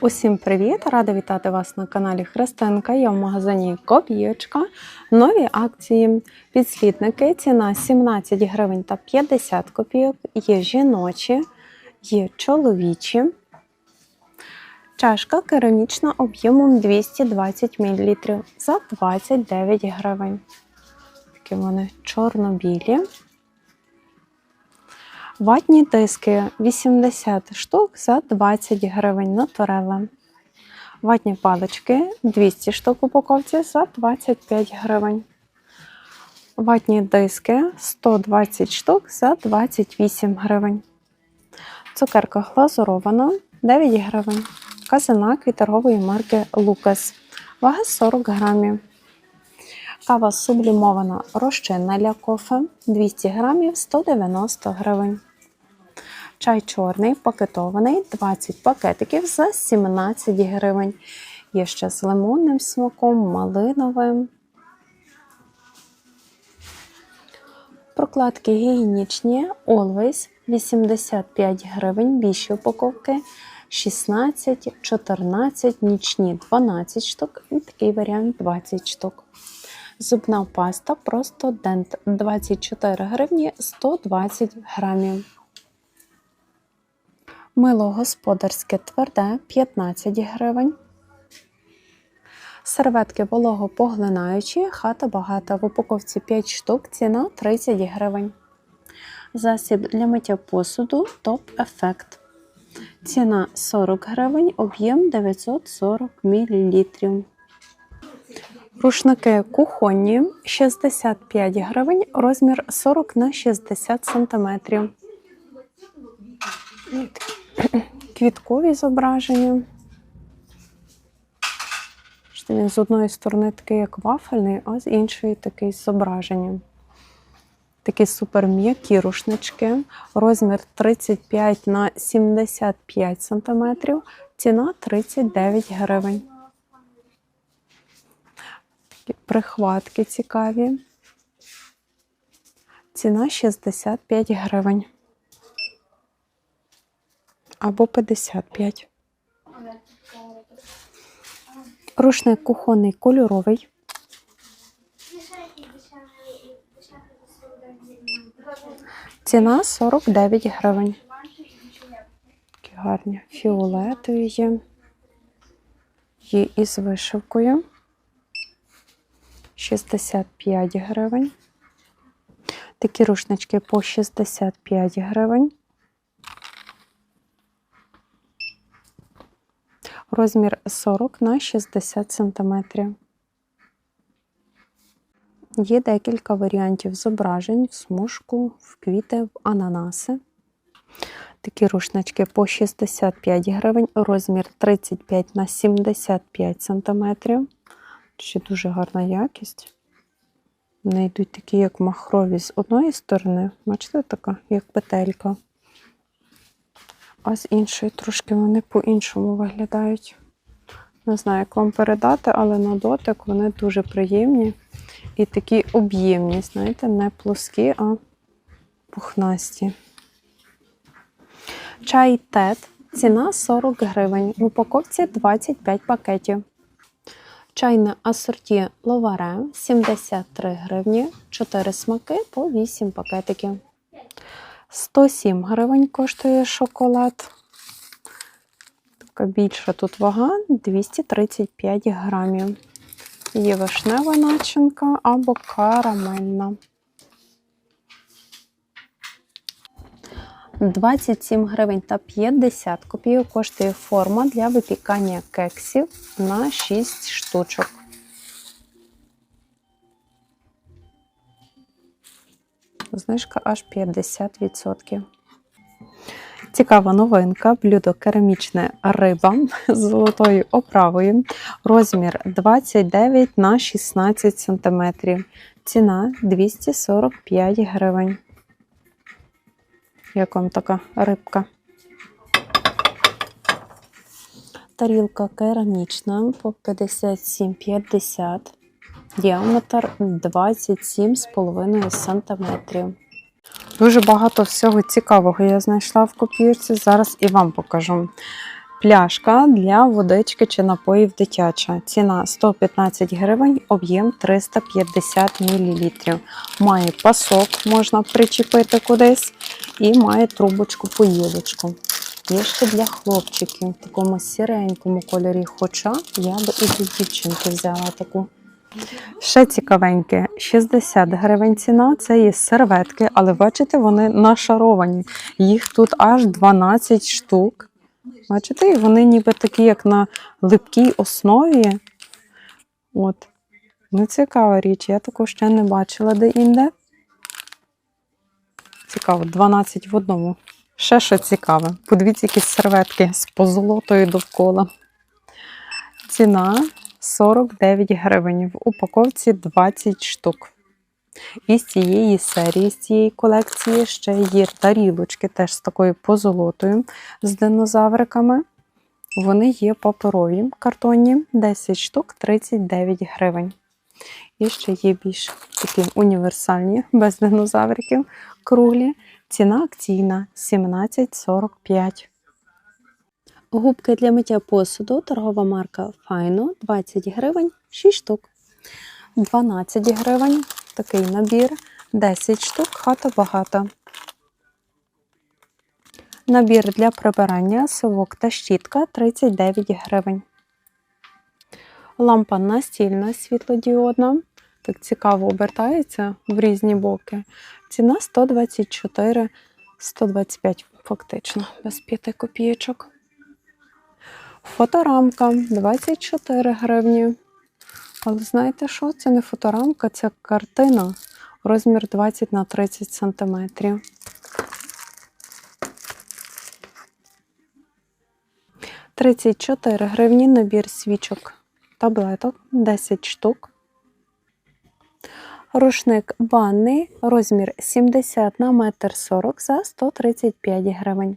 Усім привіт! Рада вітати вас на каналі Христинка. Я в магазині Копійочка. Нові акції. Підсвітники. Ціна 17 гривень та 50 копійок. Є жіночі, є чоловічі. Чашка керамічна об'ємом 220 мл за 29 гривень. Такі вони чорно-білі. Ватні диски 80 штук за 20 гривень натурела. Ватні палички 200 штук упаковці за 25 гривень. Ватні диски 120 штук за 28 гривень. Цукерка глазурована 9 гривень. Казанак від торгової марки Лукас. Вага 40 грамів. Кава сублімована розчинна для кофе 200 грамів 190 гривень. Чай чорний пакетований 20 пакетиків за 17 гривень. Є ще з лимонним смаком, малиновим. Прокладки гігієнічні Always 85 гривень, більші упаковки 16, 14, нічні 12 штук і такий варіант 20 штук. Зубна паста просто дент 24 гривні 120 грамів. Мило господарське тверде 15 гривень. Серветки вологопоглинаючі, хата багата в упаковці 5 штук, ціна 30 гривень. Засіб для миття посуду топ ефект. Ціна 40 гривень, об'єм 940 мл. Рушники кухонні 65 гривень, розмір 40 на 60 см. Квіткові зображення. Він з одної сторони такий, як вафельний, а з іншої такий з зображенням. Такі супер м'які рушнички. Розмір 35 на 75 см. Ціна 39 гривень. Такі прихватки цікаві. Ціна 65 гривень. Або 55. Рушник кухонний кольоровий. Ціна 49 гривень. Такі гарні фіолетові є. Є із вишивкою. 65 гривень. Такі рушнички по 65 гривень. Розмір 40 на 60 см. Є декілька варіантів зображень в смужку, в квіти, в ананаси. Такі рушнички по 65 гривень, розмір 35 на 75 см. Ще дуже гарна якість. Вони йдуть такі, як махрові з одної сторони, бачите, така, як петелька. А з іншої трошки вони по-іншому виглядають. Не знаю, як вам передати, але на дотик вони дуже приємні і такі об'ємні, знаєте, не плоскі, а пухнасті. Чай тет. Ціна 40 гривень. В упаковці 25 пакетів. Чайне асорті ловаре 73 гривні, 4 смаки по 8 пакетиків. 107 гривень коштує шоколад. Така більша тут вага 235 грамів. Є вишнева начинка або карамельна. 27 гривень та 50 копійок коштує форма для випікання кексів на 6 штучок. Знижка аж 50%. Цікава новинка. Блюдо керамічне риба з золотою оправою. Розмір 29 на 16 см. Ціна 245 гривень. Як вам така рибка? Тарілка керамічна по 57,50. Діаметр 27,5 см. Дуже багато всього цікавого я знайшла в копірці. Зараз і вам покажу. Пляшка для водички чи напоїв дитяча. Ціна 115 гривень, об'єм 350 мл. Має пасок, можна причепити кудись, і має трубочку поїлочку. Є ще для хлопчиків в такому сіренькому кольорі, хоча я би і для дівчинки взяла таку. Ще цікавеньке, 60 гривень ціна, це є серветки, але бачите, вони нашаровані. Їх тут аж 12 штук. Бачите, і вони ніби такі, як на липкій основі. От. Ну, цікава річ, я таку ще не бачила де-інде. Цікаво, 12 в одному. Ще що цікаве. Подивіться, якісь серветки з позолотою довкола. Ціна 49 гривень. В упаковці 20 штук. І з цієї серії, з цієї колекції ще є тарілочки, теж з такою позолотою, з динозавриками. Вони є паперові, картонні, 10 штук 39 гривень. І ще є більш такі універсальні, без динозавриків, круглі. Ціна акційна 17,45. Губки для миття посуду, торгова марка Файно 20 гривень, 6 штук. 12 гривень такий набір, 10 штук, хата багата. Набір для прибирання, совок та щітка 39 гривень. Лампа настільна світлодіодна. Так цікаво обертається в різні боки. Ціна 124, 125 фактично, без 5 копійочок. Фоторамка 24 гривні. Але знаєте що? Це не фоторамка, це картина. Розмір 20 на 30 сантиметрів. Тридцять чотири гривні набір свічок таблеток 10 штук. Рушник банний, розмір 70 на 1,40 м за 135 гривень.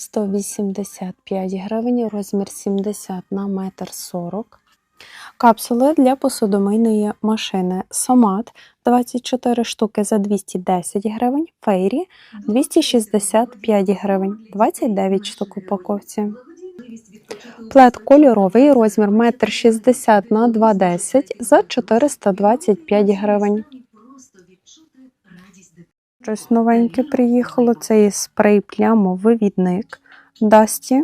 185 гривень, розмір 70 на 1,40 м. Капсули для посудомийної машини Сомат 24 штуки за 210 гривень, Фейрі 265 гривень, 29 штук упаковці. Плед кольоровий, розмір 1,60 м на 2,10 за 425 гривень. Щось новеньке приїхало. Це є спрей плямовивідник Дасті.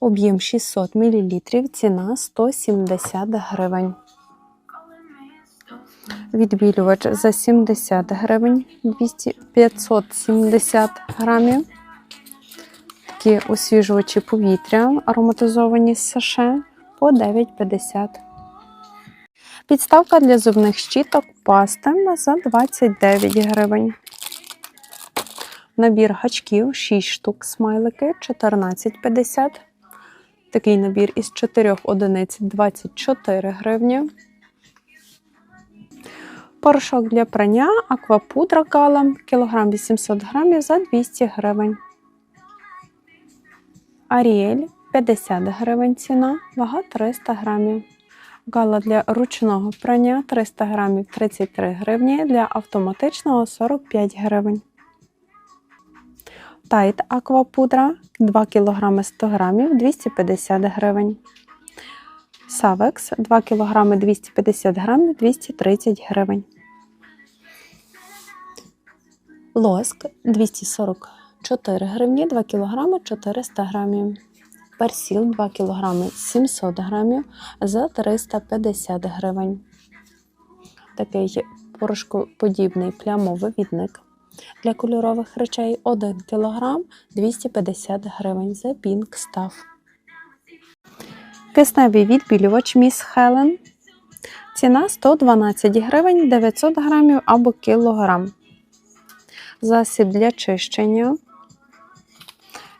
Об'єм 600 мл, ціна 170 гривень. Відбілювач за 70 гривень, 200, 570 грамів. Такі освіжувачі повітря, ароматизовані з саше по 9,50. Підставка для зубних щіток пасти за 29 гривень. Набір гачків 6 штук смайлики 14,50. Такий набір із 4 одиниць 24 гривні. Порошок для прання, аквапудра гала, кілограм 800 грамів за 200 гривень. Аріель 50 гривень ціна, вага 300 грамів. Гала для ручного прання 300 грамів 33 гривні, для автоматичного 45 гривень. Тайт аквапудра 2 кг 100 грамів 250 гривень. Савекс 2 кг 250 грамів 230 гривень. Лоск 244 гривні 2 кг 400 грамів. Персіл 2 кг 700 грамів за 350 гривень. Такий порошкоподібний плямовивідник для кольорових речей 1 кг 250 гривень за Pink Stuff. Кисневий відбілювач Міс Хелен. Ціна 112 гривень 900 грамів або кілограм. Засіб для чищення.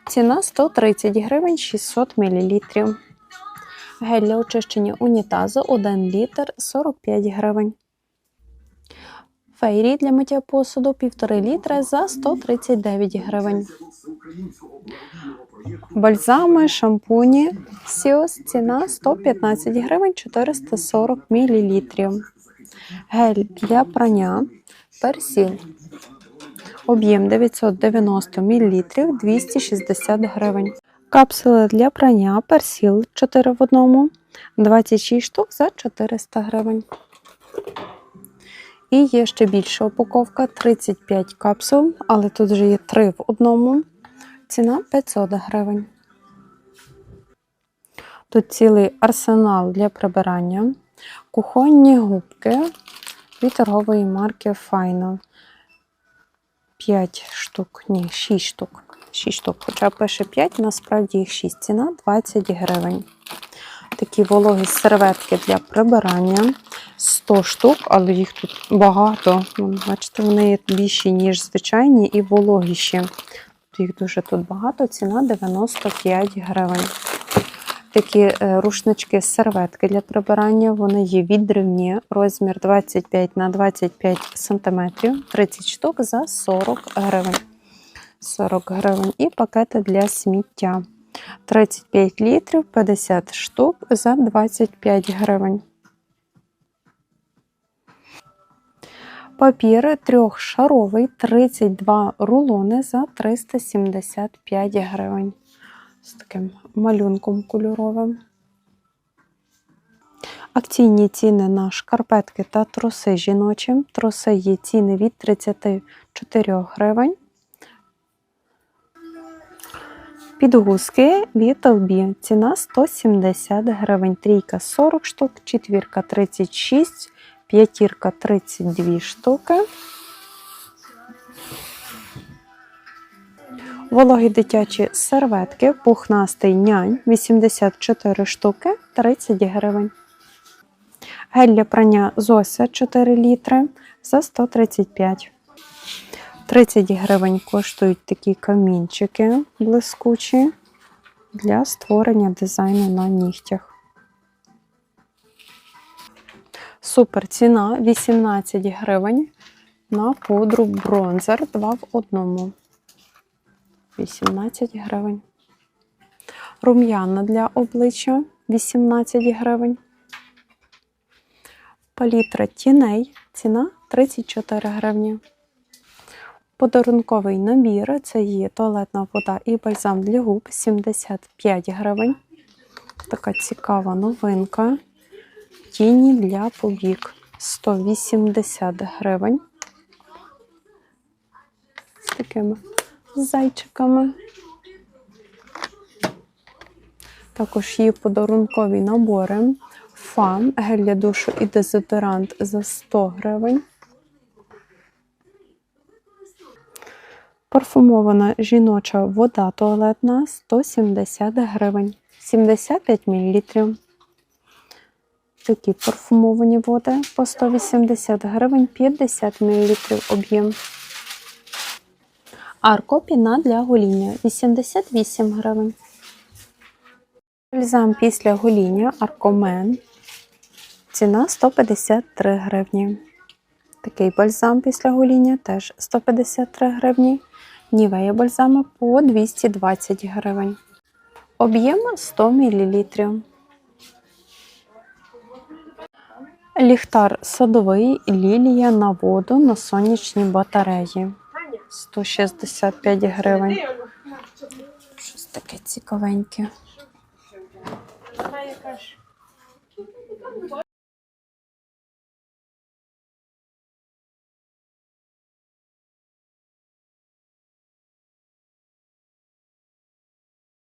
Ціна 130 гривень 600 мл. Гель для очищення унітазу 1 літр 45 гривень. Фейрі для миття посуду 1,5 літра за 139 гривень. Бальзами, шампуні Сіос ціна 115 гривень 440 мл. Гель для прання персіл Об'єм 990 мл 260 гривень. Капсули для прання персіл 4 в одному 26 штук за 400 гривень. І є ще більша упаковка 35 капсул, але тут вже є 3 в одному. Ціна 500 гривень. Тут цілий арсенал для прибирання, кухонні губки від торгової марки Final. 5 штук, ні, 6 штук. 6 штук. Хоча пише 5, насправді їх 6. Ціна 20 гривень. Такі вологі серветки для прибирання. 100 штук, але їх тут багато. Бачите, вони більші, ніж звичайні, і вологіші. Їх дуже тут багато. Ціна 95 гривень. Такі е, рушнички серветки для прибирання. Вони є відривні, розмір 25 на 25 см, 30 штук за 40 гривень. 40 гривень. І пакети для сміття. 35 літрів, 50 штук за 25 гривень. Папір трьохшаровий, 32 рулони за 375 гривень. З таким малюнком кольоровим. Акційні ціни на шкарпетки та труси жіночі. Труси є ціни від 34 гривень. Підгузки Little B. Ціна 170 гривень. Трійка 40 штук, четвірка 36, п'ятірка 32 штуки. Вологі дитячі серветки, пухнастий нянь 84 штуки 30 гривень. Гель для прання Зося 4 літри за 135. 30 гривень коштують такі камінчики блискучі для створення дизайну на нігтях. Супер ціна 18 гривень на пудру бронзер 2 в одному. 18 гривень. Рум'яна для обличчя 18 гривень. Палітра тіней. Ціна 34 гривні. Подарунковий набір це є туалетна вода і бальзам для губ 75 гривень. Така цікава новинка. Тіні для повік 180 гривень. З такими зайчиками. Також є подарункові набори. Фам, гель для душу і дезодорант за 100 гривень. Парфумована жіноча вода туалетна 170 гривень, 75 мл. Такі парфумовані води по 180 гривень, 50 мл об'єм. Аркопіна для гоління 88 гривень. Бальзам після гоління Аркомен. Ціна 153 гривні. Такий бальзам після гоління теж 153 гривні. Нівея бальзами по 220 гривень. Об'єм 100 мл. Ліхтар садовий лілія на воду на сонячні батареї. 165 гривень. Щось таке цікавеньке.